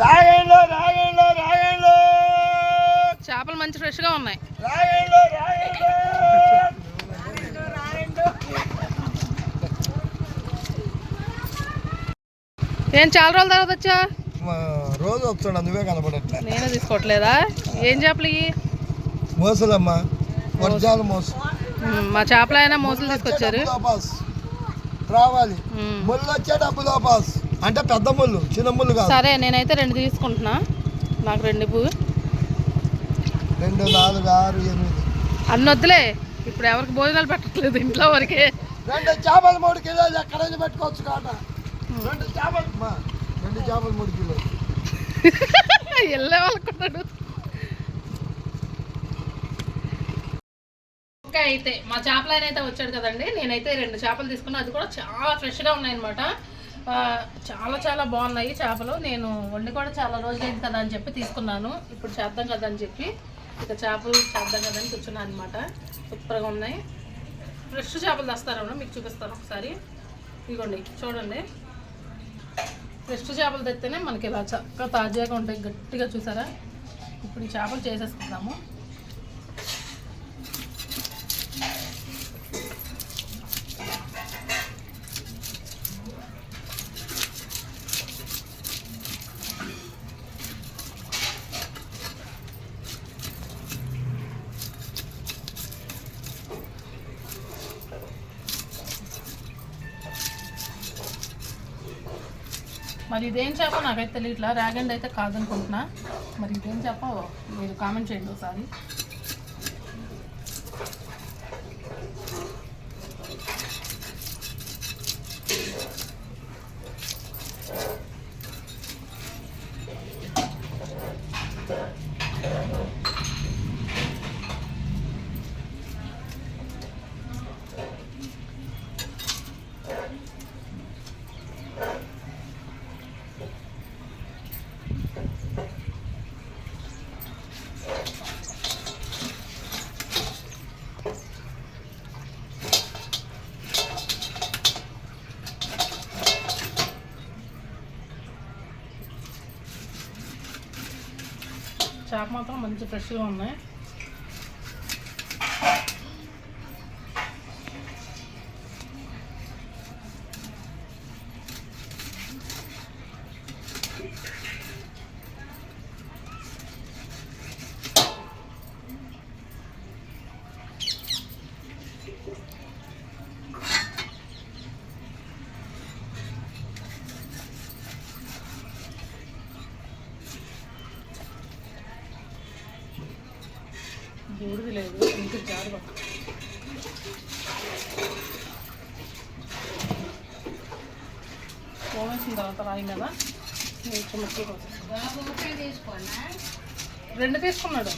రాగండ్లు రాగండ్లు రాగండ్లు చేపలు మంచి ఫ్రెష్గా ఉన్నాయి. రాగండ్లు రాగండ్లు ఏం చాలా రోజుల తర్వాత వచ్చా? రోజు వస్తాడు నువ్వే కనపడట్లే. నేనే తీసుకోవట్లేదా? ఏం చేపలు ఇవి మోసలమ్మా. వర్జాలు మోసం. మ్మ్, మా చేపలు అయినా మోసులు తీసుకొచ్చారు. రావాలి. ముళ్ళు వచ్చే డబ్బులో పాస్. అంటే పెద్ద ముళ్ళు చిన్న ముళ్ళు కాదు. సరే నేనైతే రెండు తీసుకుంటున్నా. నాకు రెండు ఇవ్వు. రెండు నాలుగు ఆరు ఎనిమిది. అన్ని వద్దులే. ఇప్పుడు ఎవరికి భోజనాలు పెట్టట్లేదు ఇంట్లో వరకే. రెండు చేపలు మూడు కిలోలు ఎక్కడ నుంచి పెట్టుకోవచ్చు కాట? రెండు చేపలు రెండు చేపలు మూడు కిలోలు. వెళ్ళే వాళ్ళకున్నాడు ఓకే అయితే మా చేపల అయితే వచ్చాడు కదండి. నేనైతే రెండు చేపలు తీసుకున్నా. అది కూడా చాలా ఫ్రెష్గా ఉన్నాయన్నమాట. చాలా చాలా బాగున్నాయి చేపలు. నేను వండి కూడా చాలా రోజులైంది కదా అని చెప్పి తీసుకున్నాను. ఇప్పుడు చేద్దాం కదా అని చెప్పి ఇక చేపలు చేద్దాం కదా అని కూర్చున్నాను అనమాట సూపర్గా ఉన్నాయి. ఫ్రెష్ చేపలు తెస్తారమ్మా మీకు చూపిస్తాను ఒకసారి. ఇదిగోండి చూడండి. ఫ్రెష్ చేపలు తెస్తేనే మనకి ఇలా చక్కగా తాజాగా ఉంటాయి. గట్టిగా చూసారా? ఇప్పుడు ఈ చేపలు చేసేసుకుందాము. ఇదేం చేప నాకైతే తెలియట్లా రాగండ్ అయితే కాదనుకుంటున్నా. మరి ఇదేం చేప మీరు కామెంట్ చేయండి ఒకసారి. చేప మాత్రం మంచి ఫ్రెష్గా ఉన్నాయి. బూడిది లేదు పోవేసిన తర్వాత రాయి కదా కొంచెం ముక్కలు కోసేస్తాను. రెండు తీసుకున్నాడు.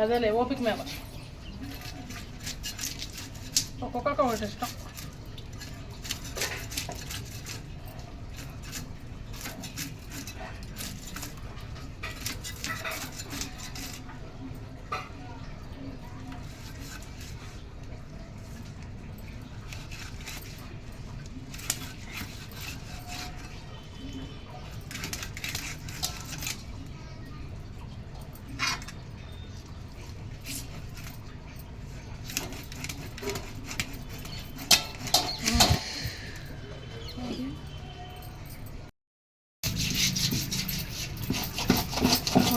అదేలే ఓపిక మీద. ఒక్కొక్క ఒకటి ఇష్టం.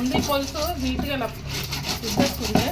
ఉంది పొలుసు నీట్గా ఇలా ఇద్దేస్తుంది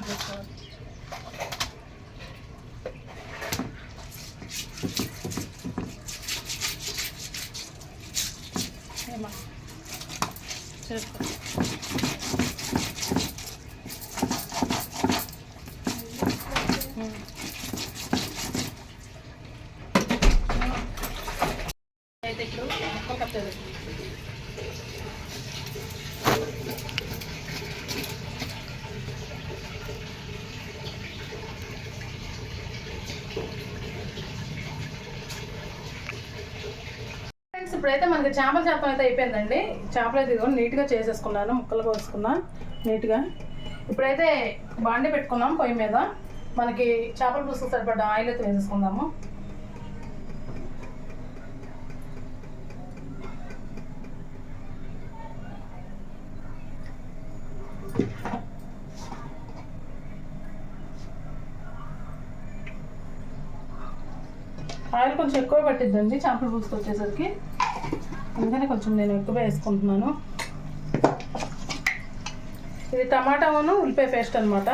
ఇలా తెల్లగా ఇది చేసుకోవాలి ఏమా చేసుకో ఉమ్. అయితే ఇప్పుడు ముక్కలు కట్ చేసేసి ఫ్రెండ్స్ చేపల చేపం అయితే అయిపోయిందండి. చేపలు అయితే ఇదిగో నీట్గా చేసేసుకున్నాను. ముక్కలు కోసుకున్నా. నీట్గా. ఇప్పుడైతే బాండి పెట్టుకున్నాం పొయ్యి మీద. మనకి చేపల పులుసు సరిపడ్డ ఆయిల్ అయితే వేసేసుకుందాము. ఆయిల్ కొంచెం ఎక్కువ పట్టిద్దండి చేపల పులుసుకు వచ్చేసరికి. అందుకని కొంచెం నేను ఎక్కువ వేసుకుంటున్నాను. ఇది టమాటాను ఉల్లిపాయ పేస్ట్ అనమాట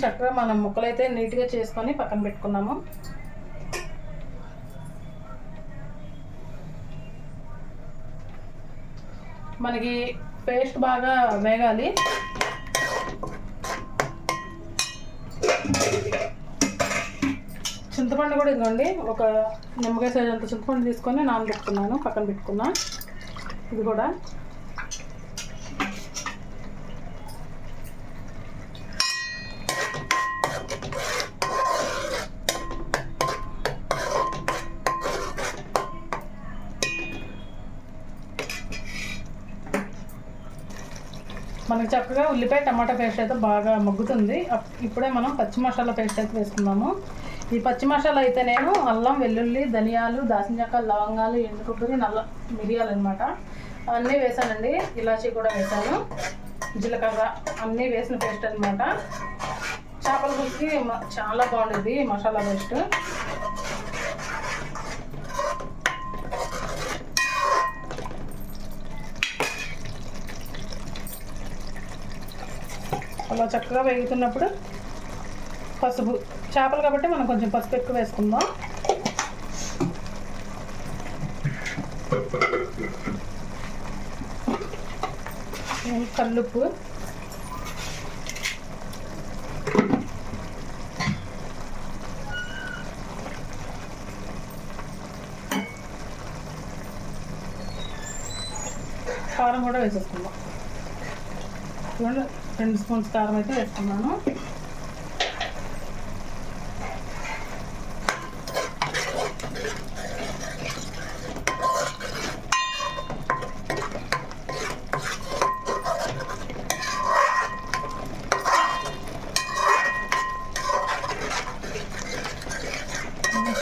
చక్కగా మనం ముక్కలైతే నీట్గా చేసుకొని పక్కన పెట్టుకున్నాము. మనకి పేస్ట్ బాగా వేగాలి. చింతపండు కూడా ఇదిగోండి ఒక నిమ్మకాయ సైజ్ అంత చింతపండు తీసుకొని నానబెట్టుకున్నాను పక్కన పెట్టుకున్నా. ఇది కూడా మనకి చక్కగా ఉల్లిపాయ టమాటా పేస్ట్ అయితే బాగా మగ్గుతుంది. అప్- ఇప్పుడే మనం పచ్చి మసాలా పేస్ట్ అయితే వేసుకున్నాము ఈ పచ్చి మసాలా అయితే నేను అల్లం వెల్లుల్లి ధనియాలు దాసిన చెక్క లవంగాలు ఎండు కొబ్బరి నల్ల మిరియాలు అనమాట అన్నీ వేసానండి. ఇలాచీ కూడా వేసాను. జీలకర్ర అన్నీ వేసిన పేస్ట్ అనమాట చేపల పులుసుకి చాలా బాగుండేది మసాలా పేస్ట్. అలా చక్కగా వేగుతున్నప్పుడు పసుపు చేపలు కాబట్టి మనం కొంచెం పసుపు ఎక్కువ వేసుకుందాం. కల్లుప్పు. కారం కూడా వేసేసుకుందాం. చూడండి రెండు స్పూన్స్ కారం అయితే వేసుకున్నాను.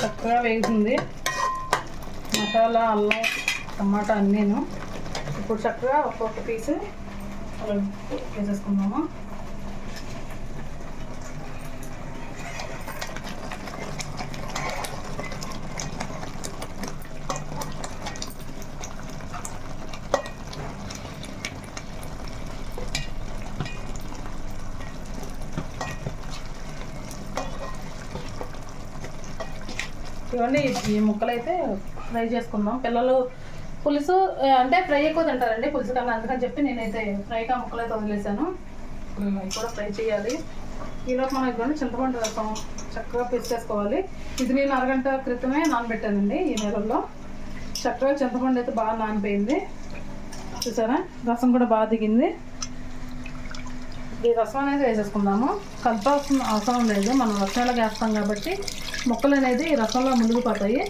చక్కగా వేగుతుంది. మసాలా అల్లం టమాటా అన్నీను. ఇప్పుడు చక్కగా ఒక్కొక్క పీసు అలా వేసేసుకుందాము ఇవన్నీ ఈ ముక్కలు అయితే ఫ్రై చేసుకుందాం పిల్లలు పులుసు అంటే ఫ్రై ఎక్కువ తింటారండి పులుసు కన్నా అందుకని చెప్పి నేనైతే ఫ్రైగా ముక్కలు అయితే వదిలేసాను కూడా ఫ్రై చేయాలి. ఈలోపు మనం ఇదిగోండి చింతపండు రసం చక్కగా పెంచేసుకోవాలి చేసుకోవాలి. ఇది నేను అరగంట క్రితమే నానబెట్టానండి ఈ నెలల్లో చక్కగా చింతపండు అయితే బాగా నానిపోయింది. చూసారా? రసం కూడా బాగా దిగింది. ఈ రసం అనేది వేసేసుకుందాము. కలపాల్సిన అవసరం లేదు. మనం రసంలో వేస్తాం కాబట్టి ముక్కలు అనేది ఈ రసంలో మునిగిపోతాయి.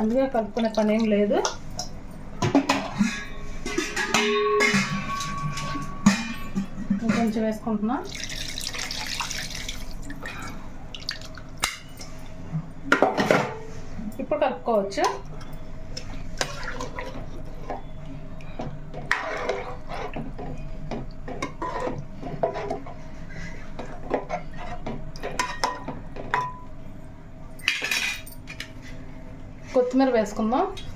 అందుకే కలుపుకునే పని ఏం లేదు. కొంచెం వేసుకుంటున్నా. ఇప్పుడు కలుపుకోవచ్చు. కొత్తిమీర వేసుకుందాం.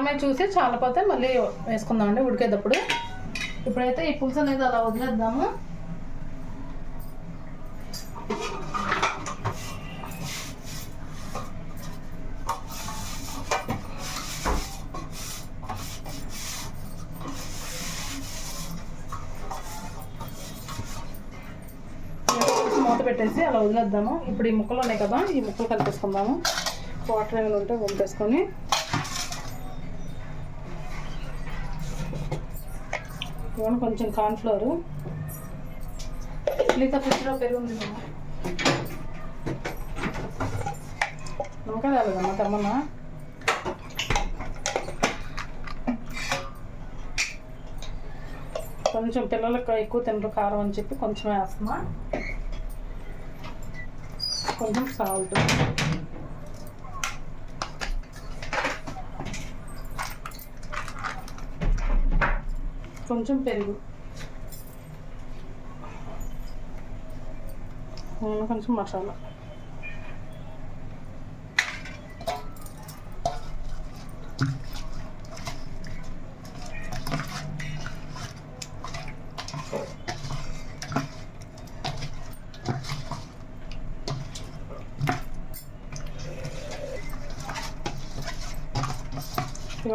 కారమే చూసి చాలపోతే మళ్ళీ వేసుకుందామండి ఉడికేటప్పుడు. ఇప్పుడైతే ఈ పులుసు అనేది అలా వదిలేద్దాము. మూత పెట్టేసి అలా వదిలేద్దాము. ఇప్పుడు ఈ ముక్కలు ఉన్నాయి కదా ఈ ముక్కలు కలిపేసుకుందాము. వాటర్ ఏమైనా ఉంటే వంపేసుకొని. ఇవన్నీ కొంచెం కార్న్ఫ్లోర్. మిగతా ఫ్రిడ్జ్లో పెరుగు ఉంది కదా. నమ్మకం రాలేదమ్మా తెమ్మన్నా? కొంచెం పిల్లలకు ఎక్కువ తినరు కారం అని చెప్పి కొంచెం వేస్తున్నా. కొంచెం సాల్ట్. కొంచెం పెరుగు. కొంచెం మసాలా.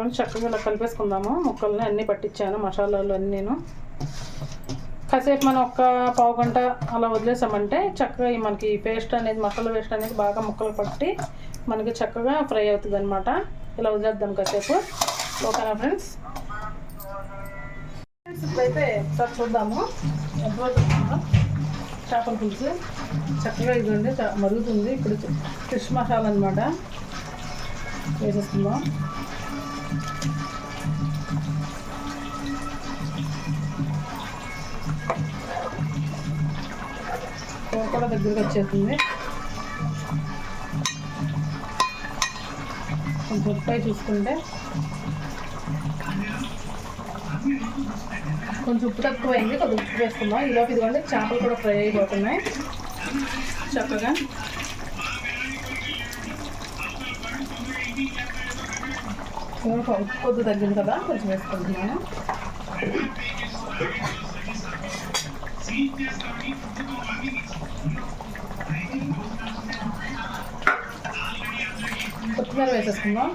మనం చక్కగా ఇలా కలిపేసుకుందాము. ముక్కల్ని అన్నీ పట్టించాను మసాలాలు అన్నీ నేను. కాసేపు మనం ఒక్క పావు గంట అలా వదిలేసామంటే చక్కగా ఈ మనకి పేస్ట్ అనేది మసాలా పేస్ట్ అనేది బాగా ముక్కలు పట్టి మనకి చక్కగా ఫ్రై అవుతుంది అనమాట ఇలా వదిలేద్దాం కాసేపు. ఓకేనా ఫ్రెండ్స్? ఫ్రెండ్స్ ఇప్పుడైతే ఒకసారి చూద్దాము. చేపల పులుసు. చక్కగా ఇదిగోండి మరుగుతుంది. ఇప్పుడు ఫిష్ మసాలా అనమాట వేసేసుకుందాం. కూర కూడా దగ్గరికి వచ్చేస్తుంది కొంచెం చూసుకుంటే. కొంచెం ఉప్పు తక్కువైంది కొద్దిగా ఉప్పు వేసుకుందాం. ఈలోపు ఇదిగోండి చేపలు కూడా ఫ్రై అయిపోతున్నాయి. చక్కగా. ఉప్పు కొద్ది తగ్గింది కదా కొంచెం వేసుకుంటున్నాను. కొత్తిమీర వేసేసుకుందాం.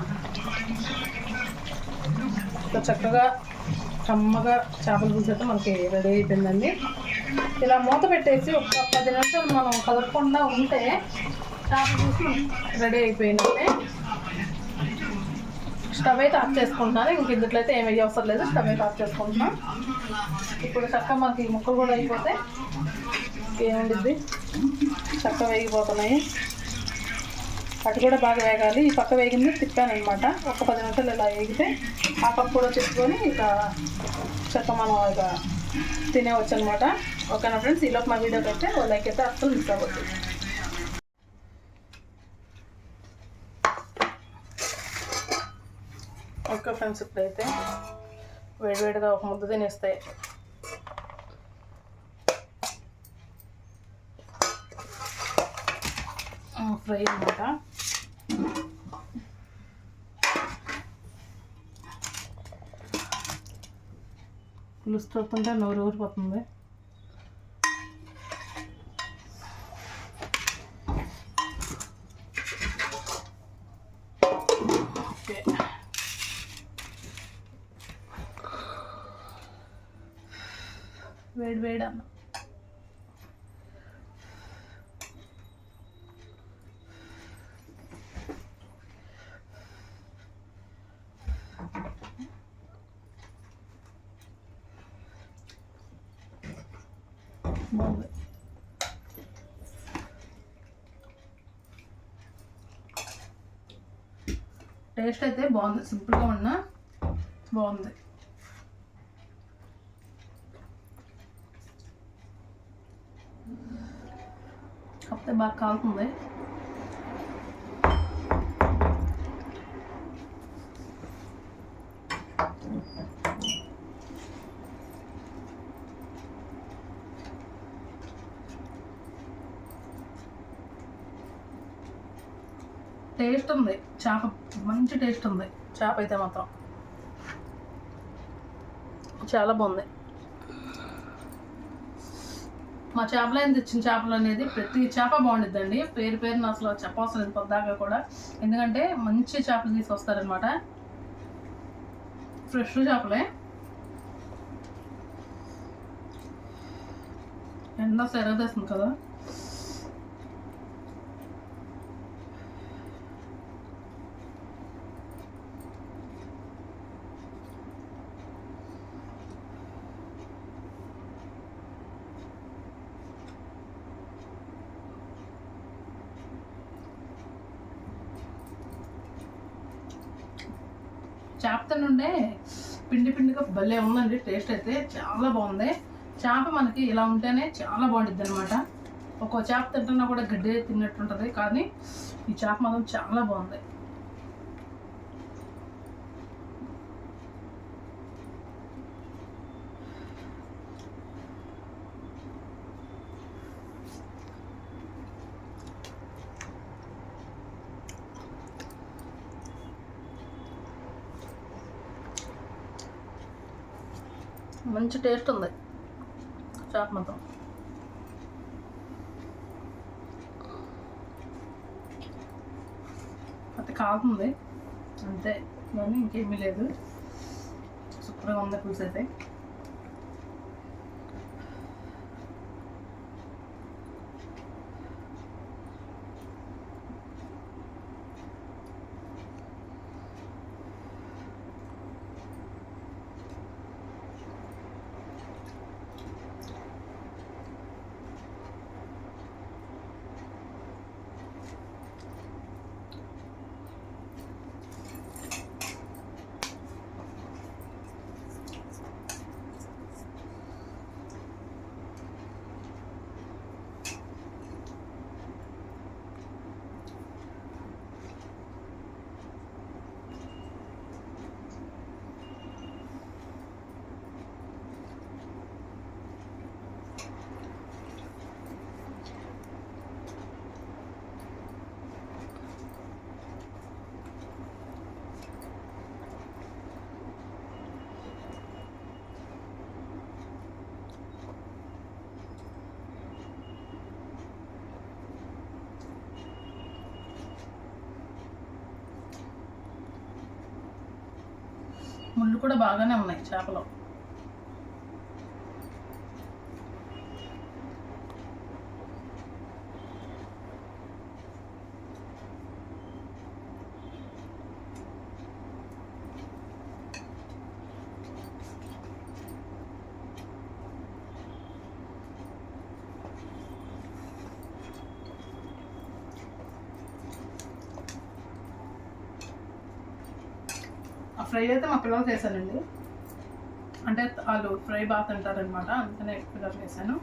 ఇంకా చక్కగా కమ్మగా చేపల పులుసు అయితే మనకి రెడీ అయిపోయిందండి. ఇలా మూత పెట్టేసి ఒక పది నిమిషాలు మనం కదపకుండా ఉంటే చేపల పులుసు రెడీ అయిపోయినట్టే స్టవ్ అయితే ఆఫ్ చేసుకుంటున్నాను. ఇంక ఇందులో అయితే ఏమి అవసరం లేదు. స్టవ్ అయితే ఆఫ్ చేసుకుంటున్నాం. ఇప్పుడు చక్కగా మనకి ముక్కలు కూడా అయిపోతే ఏముండిద్ది చక్కగా వేగిపోతున్నాయి. అటు కూడా బాగా వేగాలి. ఈ పక్క వేగింది తిప్పాను అనమాట ఒక పది నిమిషాలు ఇలా వేగితే ఆ పక్క కూడా చెప్పుకొని ఇక చెక్క మనం ఇక తినేవచ్చు అనమాట ఓకేనా ఫ్రెండ్స్? ఈలోపు మా వీడియోకి అయితే లైక్ అయితే అస్సలు మిస్ అవ్వద్దు ఓకే ఫ్రెండ్స్ ఇప్పుడైతే వేడివేడిగా ఒక ముద్ద తినేస్తాయి ఫ్రై అనమాట పులుసు చూస్తుంటే నోరు ఊరిపోతుంది ఓకే వేడి వేడి అన్న బాగుంది టేస్ట్ అయితే బాగుంది సింపుల్గా ఉన్నా బాగుంది కాకపోతే బాగా కాలుతుంది టేస్ట్ ఉంది చేప మంచి టేస్ట్ ఉంది చేప అయితే మాత్రం. చాలా బాగుంది. మా చేపలు అయిన తెచ్చిన చేపలు అనేది ప్రతి చేప బాగుండిద్దండి. పేరు పేరున అసలు చెప్పవసరం లేదు పొద్దాక కూడా. ఎందుకంటే మంచి చేపలు తీసుకొస్తారనమాట ఫ్రెష్ చేపలే. ఎండ సెరగదేస్తుంది కదా. భలే ఉందండి టేస్ట్ అయితే చాలా బాగుంది. చేప మనకి ఇలా ఉంటేనే చాలా బాగుంటుంది అనమాట ఒక్కో చేప తింటున్నా కూడా గడ్డి తిన్నట్టుంటుంది కానీ ఈ చేప మాత్రం చాలా బాగుంది. మంచి టేస్ట్ ఉంది. చేప మొత్తం అది కాకుంది అంతే. కానీ ఇంకేమీ లేదు. సూపర్గా ఉంది పులుసు అయితే ముళ్ళు కూడా బాగానే ఉన్నాయి చేపలో. ఫ్రై అయితే మా పిల్లలు చేశానండి అంటే వాళ్ళు ఫ్రై బాగా తింటారనమాట అందుకనే పిల్లలు చేశాను.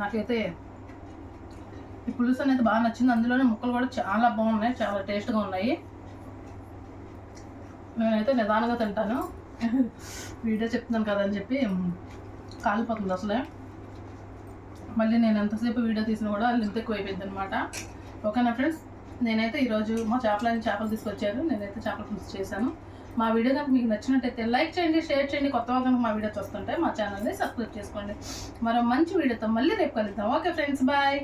నాకైతే ఈ పులుసు అనేది బాగా నచ్చింది. అందులోనే ముక్కలు కూడా చాలా బాగున్నాయి చాలా టేస్ట్గా ఉన్నాయి. నేనైతే నిదానంగా తింటాను. వీడియో చెప్తున్నాను కదా అని చెప్పి కాలిపోతుంది అసలే. మళ్ళీ నేను ఎంతసేపు వీడియో తీసినా కూడా ఇంత ఎక్కువ అయిపోయింది అనమాట ఓకేనా ఫ్రెండ్స్? నేనైతే ఈరోజు మా చేపలని చేపలు తీసుకొచ్చారు. నేనైతే చేపల పులుసు చేశాను. మా వీడియో కనుక మీకు నచ్చినట్టయితే లైక్ చేయండి షేర్ చేయండి. కొత్త వాళ్ళు కనుక మా వీడియో చూస్తుంటే మా ఛానల్ని సబ్స్క్రైబ్ చేసుకోండి. మరో మంచి వీడియోతో మళ్ళీ రేపు కలుద్దాం. Okay friends bye.